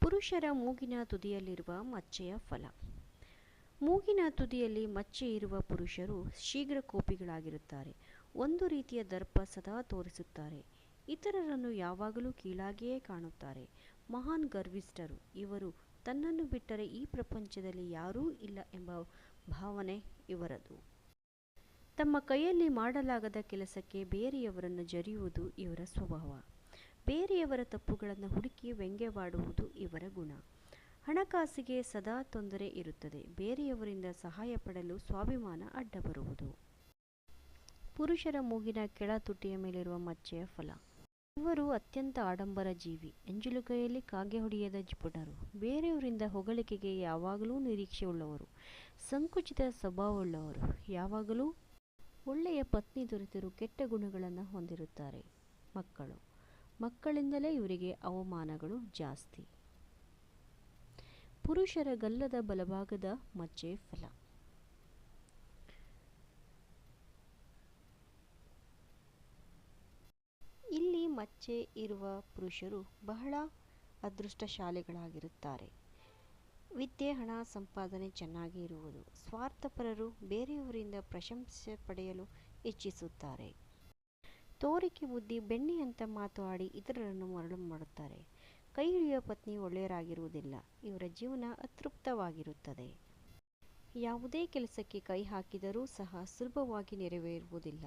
ಪುರುಷರ ಮೂಗಿನ ತುದಿಯಲ್ಲಿರುವ ಮಚ್ಚೆಯ ಫಲ. ಮೂಗಿನ ತುದಿಯಲ್ಲಿ ಮಚ್ಚೆ ಇರುವ ಪುರುಷರು ಶೀಘ್ರ ಕೋಪಿಗಳಾಗಿರುತ್ತಾರೆ ಒಂದು ರೀತಿಯ ದರ್ಪ ಸದಾ ತೋರಿಸುತ್ತಾರೆ. ಇತರರನ್ನು ಯಾವಾಗಲೂ ಕೀಳಾಗಿಯೇ ಕಾಣುತ್ತಾರೆ. ಮಹಾನ್ ಗರ್ವಿಷ್ಠರು, ಇವರು ತನ್ನನ್ನು ಬಿಟ್ಟರೆ ಈ ಪ್ರಪಂಚದಲ್ಲಿ ಯಾರೂ ಇಲ್ಲ ಎಂಬ ಭಾವನೆ ಇವರದು. ತಮ್ಮ ಕೈಯಲ್ಲಿ ಮಾಡಲಾಗದ ಕೆಲಸಕ್ಕೆ ಬೇರೆಯವರನ್ನು ಜರಿಯುವುದು ಇವರ ಸ್ವಭಾವ. ಬೇರೆಯವರ ತಪ್ಪುಗಳನ್ನು ಹುಡುಕಿ ವ್ಯಂಗ್ಯವಾಡುವುದು ಇವರ ಗುಣ. ಹಣಕಾಸಿಗೆ ಸದಾ ತೊಂದರೆ ಇರುತ್ತದೆ. ಬೇರೆಯವರಿಂದ ಸಹಾಯ ಪಡೆಯಲು ಸ್ವಾಭಿಮಾನ ಅಡ್ಡ ಬರುವುದು ಪುರುಷರ ಮೂಗಿನ ಕೆಳ ತುಟಿಯ ಮೇಲಿರುವ ಮಚ್ಚೆಯ ಫಲ. ಇವರು ಅತ್ಯಂತ ಆಡಂಬರ ಜೀವಿ. ಎಂಜಲುಕೈಯಲ್ಲಿ ಕಾಗೆ ಹೊಡೆಯದ ಜಿಪುಟರು ಬೇರೆಯವರಿಂದ ಹೊಗಳಿಕೆಗೆ ಯಾವಾಗಲೂ ನಿರೀಕ್ಷೆ ಉಳ್ಳವರು. ಸಂಕುಚಿತ ಸ್ವಭಾವವುಳ್ಳವರು ಯಾವಾಗಲೂ ಒಳ್ಳೆಯ ಪತ್ನಿ ದೊರೆತರೂ ಕೆಟ್ಟ ಗುಣಗಳನ್ನು ಹೊಂದಿರುತ್ತಾರೆ ಮಕ್ಕಳು. ಮಕ್ಕಳಿಂದಲೇ ಇವರಿಗೆ ಅವಮಾನಗಳು ಜಾಸ್ತಿ. ಪುರುಷರ ಗಲ್ಲದ ಬಲಭಾಗದ ಮಜ್ಜೆ ಫಲ. ಇಲ್ಲಿ ಮಚ್ಚೆ ಇರುವ ಪುರುಷರು ಬಹಳ ಅದೃಷ್ಟಶಾಲಿಗಳಾಗಿರುತ್ತಾರೆ. ವಿದ್ಯೆ, ಹಣ, ಸಂಪಾದನೆ ಚೆನ್ನಾಗಿ ಇರುವುದು. ಸ್ವಾರ್ಥಪರರು ಬೇರೆಯವರಿಂದ ಪ್ರಶಂಸೆ ಪಡೆಯಲು ಇಚ್ಛಿಸುತ್ತಾರೆ. ತೋರಿಕೆ ಬುದ್ಧಿ ಬೆಣ್ಣೆಯಂತ ಮಾತು ಆಡಿ ಇತರರನ್ನು ಮರಳು ಮಾಡುತ್ತಾರೆ. ಕೈ ಹಿಡಿಯುವ ಪತ್ನಿ ಒಳ್ಳೆಯರಾಗಿರುವುದಿಲ್ಲ. ಇವರ ಜೀವನ ಅತೃಪ್ತವಾಗಿರುತ್ತದೆ. ಯಾವುದೇ ಕೆಲಸಕ್ಕೆ ಕೈ ಹಾಕಿದರೂ ಸಹ ಸುಲಭವಾಗಿ ನೆರವೇರುವುದಿಲ್ಲ.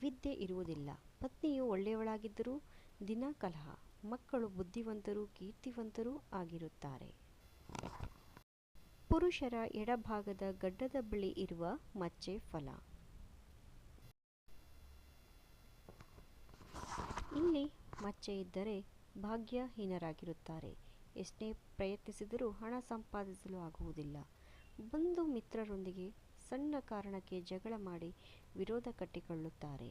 ವಿದ್ಯೆ ಇರುವುದಿಲ್ಲ. ಪತ್ನಿಯು ಒಳ್ಳೆಯವಳಾಗಿದ್ದರೂ ದಿನ ಕಲಹ. ಮಕ್ಕಳು ಬುದ್ಧಿವಂತರು, ಕೀರ್ತಿವಂತರೂ ಆಗಿರುತ್ತಾರೆ. ಪುರುಷರ ಎಡಭಾಗದ ಗಡ್ಡದ ಬಳಿ ಇರುವ ಮಚ್ಚೆ ಫಲ. ಇಲ್ಲಿ ಮಚ್ಚೆ ಇದ್ದರೆ ಭಾಗ್ಯಹೀನರಾಗಿರುತ್ತಾರೆ. ಎಷ್ಟೇ ಪ್ರಯತ್ನಿಸಿದರೂ ಹಣ ಸಂಪಾದಿಸಲು ಆಗುವುದಿಲ್ಲ. ಬಂಧು ಮಿತ್ರರೊಂದಿಗೆ ಸಣ್ಣ ಕಾರಣಕ್ಕೆ ಜಗಳ ಮಾಡಿ ವಿರೋಧ ಕಟ್ಟಿಕೊಳ್ಳುತ್ತಾರೆ.